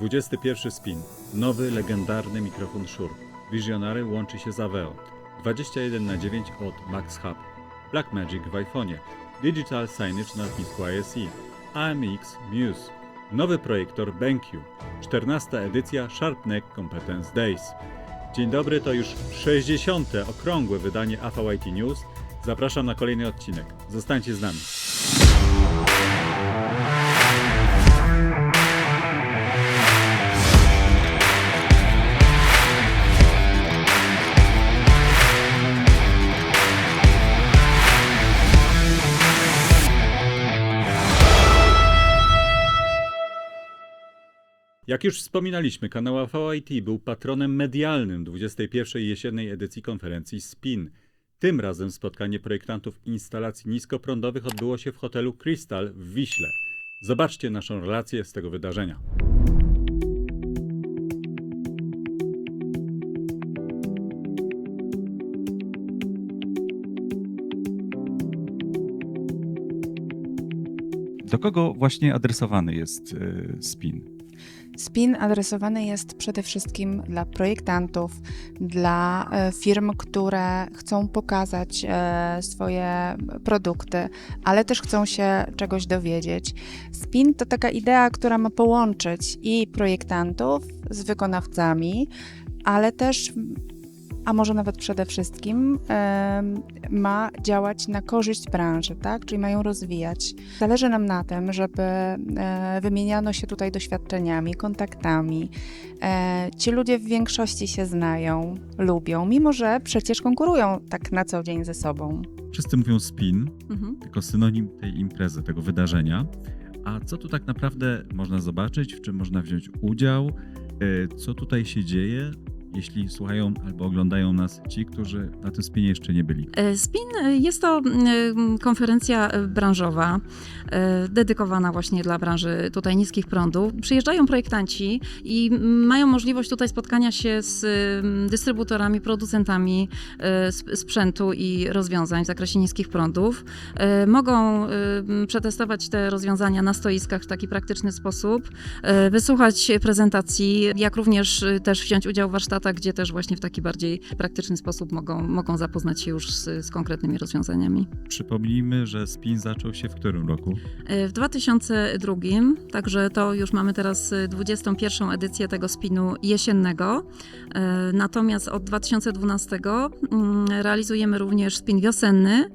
21 spin. Nowy, legendarny mikrofon Shure. Visionary łączy się z Aveo. 21 na 9 od Max Hub. Blackmagic w iPhone'ie. Digital Signage na lotnisku ISE. AMX Muse. Nowy projektor BenQ. 14 edycja SharpNeck Competence Days. Dzień dobry, to już 60. okrągłe wydanie AVIT News. Zapraszam na kolejny odcinek. Zostańcie z nami. Jak już wspominaliśmy, kanał AVIT był patronem medialnym 21. jesiennej edycji konferencji SPIN. Tym razem spotkanie projektantów instalacji niskoprądowych odbyło się w hotelu Crystal w Wiśle. Zobaczcie naszą relację z tego wydarzenia. Do kogo właśnie adresowany jest y, spin? Spin adresowany jest przede wszystkim dla projektantów, dla e, firm, które chcą pokazać e, swoje produkty, ale też chcą się czegoś dowiedzieć. Spin to taka idea, która ma połączyć i projektantów z wykonawcami, ale też, a może nawet przede wszystkim, ma działać na korzyść branży, tak? Czyli mają rozwijać. Zależy nam na tym, żeby e, wymieniano się tutaj doświadczeniami, kontaktami. E, Ci ludzie w większości się znają, lubią, mimo że przecież konkurują tak na co dzień ze sobą. Wszyscy mówią spin, Mhm. tylko synonim tej imprezy, tego wydarzenia. A co tu tak naprawdę można zobaczyć, w czym można wziąć udział, y, co tutaj się dzieje, jeśli słuchają albo oglądają nas ci, którzy na tym spinie jeszcze nie byli? E, Spin e, jest to mm, konferencja e, branżowa, e, dedykowana właśnie dla branży tutaj niskich prądów. Przyjeżdżają projektanci i mają możliwość tutaj spotkania się z dystrybutorami, producentami e, sp- sprzętu i rozwiązań w zakresie niskich prądów. E, Mogą e, przetestować te rozwiązania na stoiskach w taki praktyczny sposób, e, wysłuchać prezentacji, jak również e, też wziąć udział w warsztatach, gdzie też właśnie w taki bardziej praktyczny sposób mogą, mogą zapoznać się już z, z konkretnymi rozwiązaniami. Przypomnijmy, że spin zaczął się w którym roku? E, W 2002, także to już mamy teraz e, 21. edycję tego spinu jesiennego. E, Natomiast od 2012 mm, realizujemy również spin wiosenny e,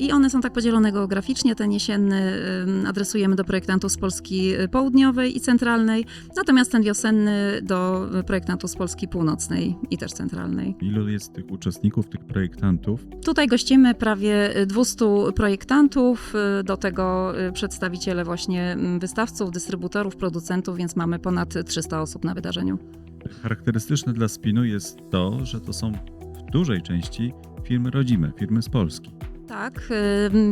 i one są tak podzielone geograficznie. Ten jesienny e, adresujemy do projektantów z Polski południowej i centralnej, natomiast ten wiosenny do projektantów z Polski północnej i też centralnej. Ilu jest tych uczestników, tych projektantów? Tutaj gościmy prawie 200 projektantów, do tego przedstawiciele właśnie wystawców, dystrybutorów, producentów, więc mamy ponad 300 osób na wydarzeniu. Charakterystyczne dla spinu jest to, że to są w dużej części firmy rodzime, firmy z Polski. Tak,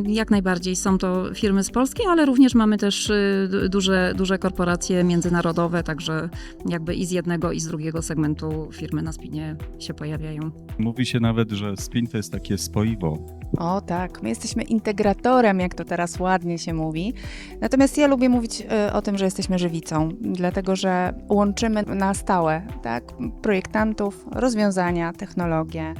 jak najbardziej są to firmy z Polski, ale również mamy też y, du- duże, duże korporacje międzynarodowe, także jakby i z jednego i z drugiego segmentu firmy na spinie się pojawiają. Mówi się nawet, że spin to jest takie spoiwo. O tak, my jesteśmy integratorem, jak to teraz ładnie się mówi. Natomiast ja lubię mówić y, o tym, że jesteśmy żywicą, dlatego że łączymy na stałe tak, projektantów, rozwiązania, technologie.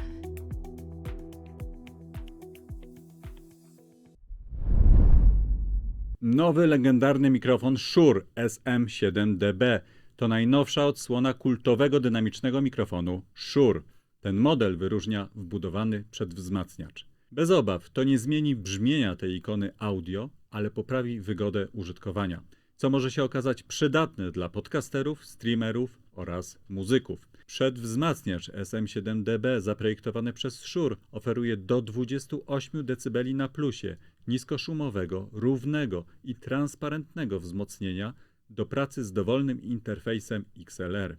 Nowy legendarny mikrofon Shure SM7DB to najnowsza odsłona kultowego dynamicznego mikrofonu Shure. Ten model wyróżnia wbudowany przedwzmacniacz. Bez obaw, to nie zmieni brzmienia tej ikony audio, ale poprawi wygodę użytkowania, co może się okazać przydatne dla podcasterów, streamerów oraz muzyków. Przedwzmacniacz SM7DB zaprojektowany przez Shure oferuje do 28 dB na plusie niskoszumowego, równego i transparentnego wzmocnienia do pracy z dowolnym interfejsem XLR.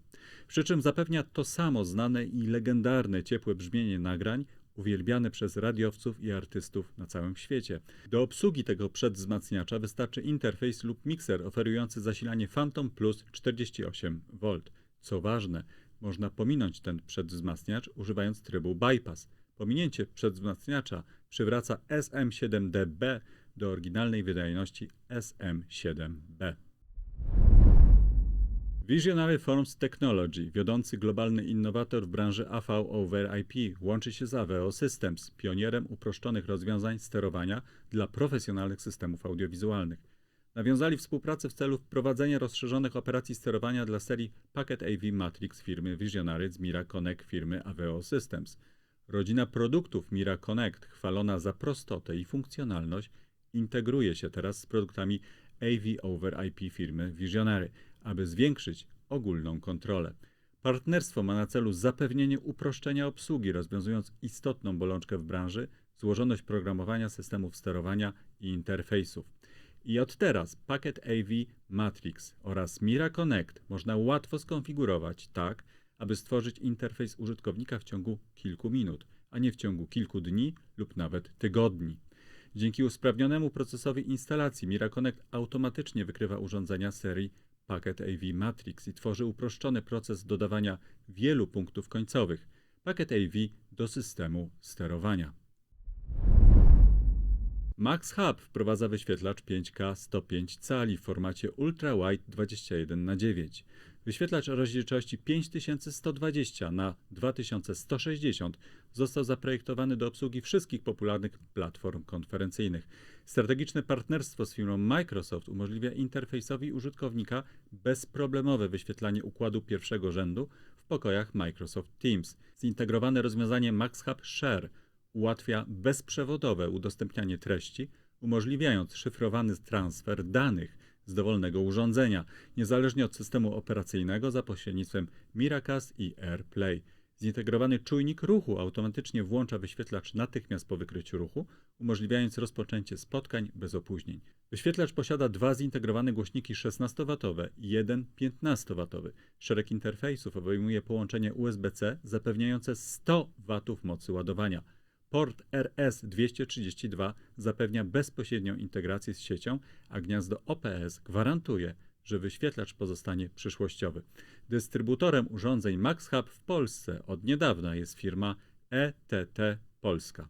Przy czym zapewnia to samo znane i legendarne ciepłe brzmienie nagrań uwielbiane przez radiowców i artystów na całym świecie. Do obsługi tego przedwzmacniacza wystarczy interfejs lub mikser oferujący zasilanie Phantom Plus 48V. Co ważne, można pominąć ten przedwzmacniacz używając trybu bypass. Pominięcie przedwzmacniacza przywraca SM7DB do oryginalnej wydajności SM7B. Visionary Forms Technology, wiodący globalny innowator w branży AV over IP, łączy się z Aveo Systems, pionierem uproszczonych rozwiązań sterowania dla profesjonalnych systemów audiowizualnych. Nawiązali współpracę w celu wprowadzenia rozszerzonych operacji sterowania dla serii Packet AV Matrix firmy Visionary z Mira Connect firmy Aveo Systems. Rodzina produktów Mira Connect, chwalona za prostotę i funkcjonalność, integruje się teraz z produktami AV over IP firmy Visionary, aby zwiększyć ogólną kontrolę. Partnerstwo ma na celu zapewnienie uproszczenia obsługi, rozwiązując istotną bolączkę w branży złożoność programowania systemów sterowania i interfejsów. I od teraz pakiet AV Matrix oraz Mira Connect można łatwo skonfigurować tak, aby stworzyć interfejs użytkownika w ciągu kilku minut, a nie w ciągu kilku dni lub nawet tygodni. Dzięki usprawnionemu procesowi instalacji Mira Connect automatycznie wykrywa urządzenia serii Packet AV Matrix i tworzy uproszczony proces dodawania wielu punktów końcowych Packet AV do systemu sterowania. Max Hub wprowadza wyświetlacz 5K 105 cali w formacie Ultra Wide 21 na 9 Wyświetlacz o rozdzielczości 5120 na 2160 został zaprojektowany do obsługi wszystkich popularnych platform konferencyjnych. Strategiczne partnerstwo z firmą Microsoft umożliwia interfejsowi użytkownika bezproblemowe wyświetlanie układu pierwszego rzędu w pokojach Microsoft Teams. Zintegrowane rozwiązanie MaxHub Share ułatwia bezprzewodowe udostępnianie treści, umożliwiając szyfrowany transfer danych z dowolnego urządzenia, niezależnie od systemu operacyjnego za pośrednictwem Miracast i AirPlay. Zintegrowany czujnik ruchu automatycznie włącza wyświetlacz natychmiast po wykryciu ruchu, umożliwiając rozpoczęcie spotkań bez opóźnień. Wyświetlacz posiada dwa zintegrowane głośniki 16W i jeden 15W. Szereg interfejsów obejmuje połączenie USB-C zapewniające 100 W mocy ładowania. Port RS-232 zapewnia bezpośrednią integrację z siecią, a gniazdo OPS gwarantuje, że wyświetlacz pozostanie przyszłościowy. Dystrybutorem urządzeń MaxHub w Polsce od niedawna jest firma ETT Polska.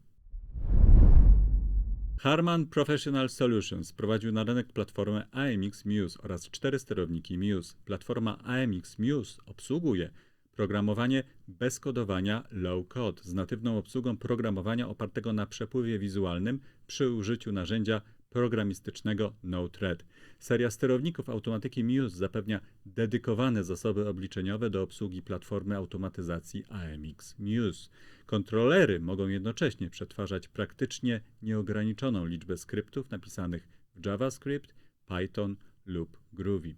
Harman Professional Solutions prowadził na rynek platformę AMX Muse oraz cztery sterowniki Muse. Platforma AMX Muse obsługuje Programowanie bez kodowania low code z natywną obsługą programowania opartego na przepływie wizualnym przy użyciu narzędzia programistycznego Node-RED. Seria sterowników automatyki Muse zapewnia dedykowane zasoby obliczeniowe do obsługi platformy automatyzacji AMX Muse. Kontrolery mogą jednocześnie przetwarzać praktycznie nieograniczoną liczbę skryptów napisanych w JavaScript, Python lub Groovy.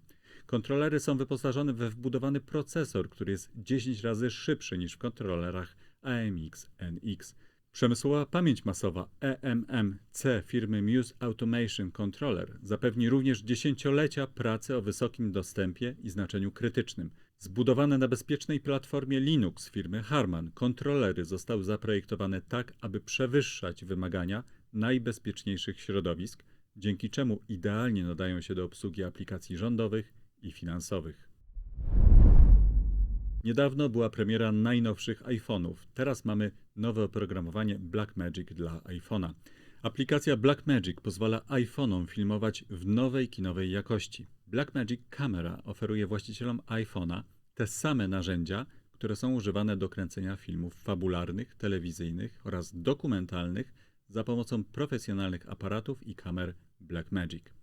Kontrolery są wyposażone we wbudowany procesor, który jest 10 razy szybszy niż w kontrolerach AMX NX. Przemysłowa pamięć masowa EMMC firmy Muse Automation Controller zapewni również dziesięciolecia pracy o wysokim dostępie i znaczeniu krytycznym. Zbudowane na bezpiecznej platformie Linux firmy Harman, kontrolery zostały zaprojektowane tak, aby przewyższać wymagania najbezpieczniejszych środowisk, dzięki czemu idealnie nadają się do obsługi aplikacji rządowych i finansowych. Niedawno była premiera najnowszych iPhone'ów. Teraz mamy nowe oprogramowanie Blackmagic dla iPhone'a. Aplikacja Blackmagic pozwala iPhone'om filmować w nowej kinowej jakości. Blackmagic Camera oferuje właścicielom iPhone'a te same narzędzia, które są używane do kręcenia filmów fabularnych, telewizyjnych oraz dokumentalnych za pomocą profesjonalnych aparatów i kamer Blackmagic.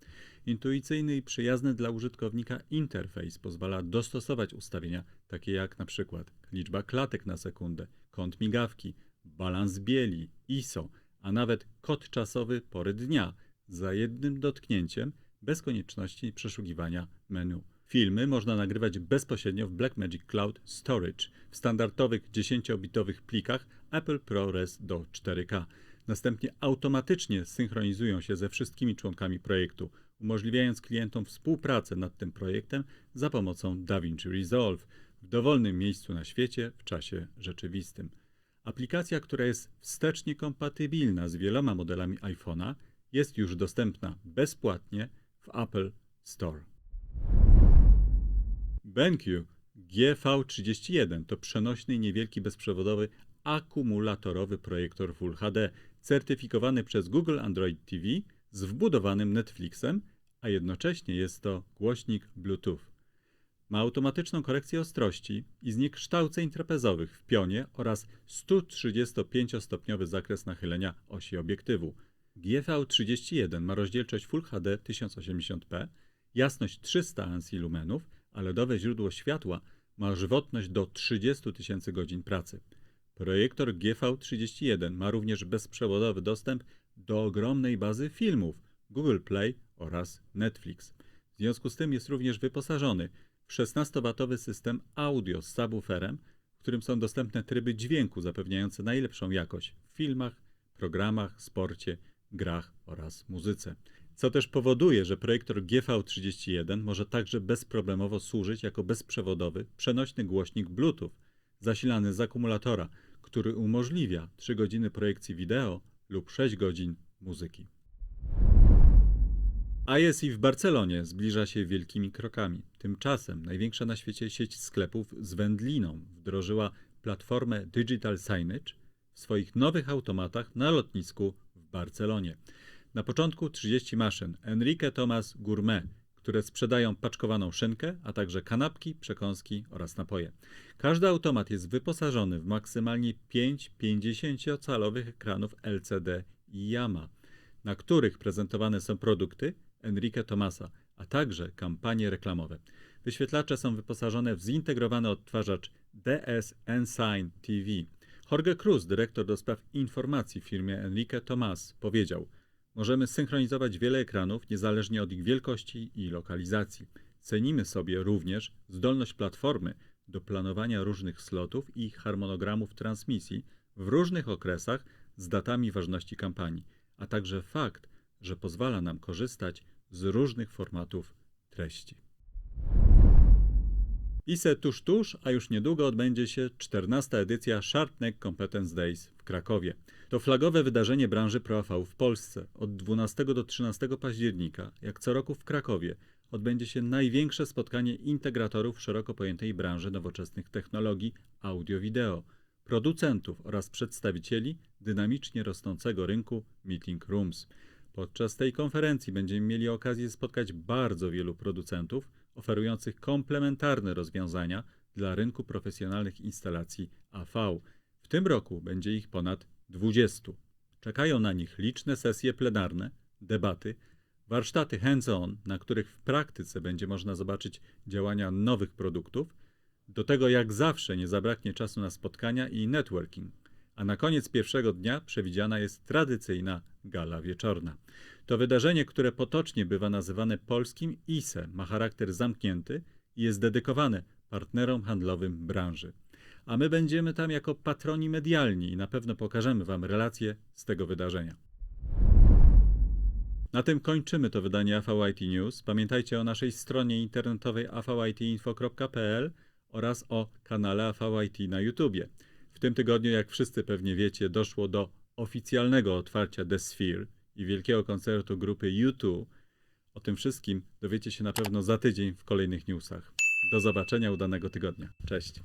Intuicyjny i przyjazny dla użytkownika interfejs pozwala dostosować ustawienia takie jak na przykład liczba klatek na sekundę, kąt migawki, balans bieli, ISO, a nawet kod czasowy pory dnia za jednym dotknięciem bez konieczności przeszukiwania menu. Filmy można nagrywać bezpośrednio w Blackmagic Cloud Storage w standardowych 10-bitowych plikach Apple ProRes do 4K. Następnie automatycznie synchronizują się ze wszystkimi członkami projektu, umożliwiając klientom współpracę nad tym projektem za pomocą DaVinci Resolve w dowolnym miejscu na świecie w czasie rzeczywistym. Aplikacja, która jest wstecznie kompatybilna z wieloma modelami iPhone'a, jest już dostępna bezpłatnie w Apple Store. BenQ GV31 to przenośny, niewielki, bezprzewodowy, akumulatorowy projektor Full HD, certyfikowany przez Google Android TV z wbudowanym Netflixem, a jednocześnie jest to głośnik Bluetooth. Ma automatyczną korekcję ostrości i zniekształceń trapezowych w pionie oraz 135-stopniowy zakres nachylenia osi obiektywu. GV31 ma rozdzielczość Full HD 1080p, jasność 300 ANSI lumenów, a LEDowe źródło światła ma żywotność do 30 000 godzin pracy. Projektor GV31 ma również bezprzewodowy dostęp do ogromnej bazy filmów Google Play oraz Netflix. W związku z tym jest również wyposażony w 16-watowy system audio z subwooferem, w którym są dostępne tryby dźwięku zapewniające najlepszą jakość w filmach, programach, sporcie, grach oraz muzyce. Co też powoduje, że projektor GV31 może także bezproblemowo służyć jako bezprzewodowy, przenośny głośnik Bluetooth zasilany z akumulatora, który umożliwia 3 godziny projekcji wideo lub 6 godzin muzyki. ISI w Barcelonie zbliża się wielkimi krokami. Tymczasem największa na świecie sieć sklepów z wędliną wdrożyła platformę Digital Signage w swoich nowych automatach na lotnisku w Barcelonie. Na początku 30 maszyn Enrique Thomas Gourmet, które sprzedają paczkowaną szynkę, a także kanapki, przekąski oraz napoje. Każdy automat jest wyposażony w maksymalnie 5 50-calowych ekranów LCD i Yama, na których prezentowane są produkty Enrique Tomasa, a także kampanie reklamowe. Wyświetlacze są wyposażone w zintegrowany odtwarzacz DS Ensign TV. Jorge Cruz, dyrektor do spraw informacji w firmie Enrique Tomas, powiedział: Możemy synchronizować wiele ekranów niezależnie od ich wielkości i lokalizacji. Cenimy sobie również zdolność platformy do planowania różnych slotów i harmonogramów transmisji w różnych okresach z datami ważności kampanii, a także fakt, że pozwala nam korzystać z różnych formatów treści. ISE tuż tuż, a już niedługo odbędzie się 14. edycja SharpNet Competence Days w Krakowie. To flagowe wydarzenie branży ProAV w Polsce. Od 12 do 13 października, jak co roku w Krakowie, odbędzie się największe spotkanie integratorów szeroko pojętej branży nowoczesnych technologii audio-wideo, producentów oraz przedstawicieli dynamicznie rosnącego rynku meeting rooms. Podczas tej konferencji będziemy mieli okazję spotkać bardzo wielu producentów oferujących komplementarne rozwiązania dla rynku profesjonalnych instalacji AV. W tym roku będzie ich ponad 20. Czekają na nich liczne sesje plenarne, debaty, warsztaty hands-on, na których w praktyce będzie można zobaczyć działania nowych produktów. Do tego, jak zawsze, nie zabraknie czasu na spotkania i networking. A na koniec pierwszego dnia przewidziana jest tradycyjna gala wieczorna. To wydarzenie, które potocznie bywa nazywane polskim ISE, ma charakter zamknięty i jest dedykowane partnerom handlowym branży. A my będziemy tam jako patroni medialni i na pewno pokażemy Wam relacje z tego wydarzenia. Na tym kończymy to wydanie AVIT News. Pamiętajcie o naszej stronie internetowej avaitinfo.pl oraz o kanale AVIT na YouTubie. W tym tygodniu, jak wszyscy pewnie wiecie, doszło do oficjalnego otwarcia The Sphere i wielkiego koncertu grupy U2. O tym wszystkim dowiecie się na pewno za tydzień w kolejnych newsach. Do zobaczenia udanego tygodnia. Cześć.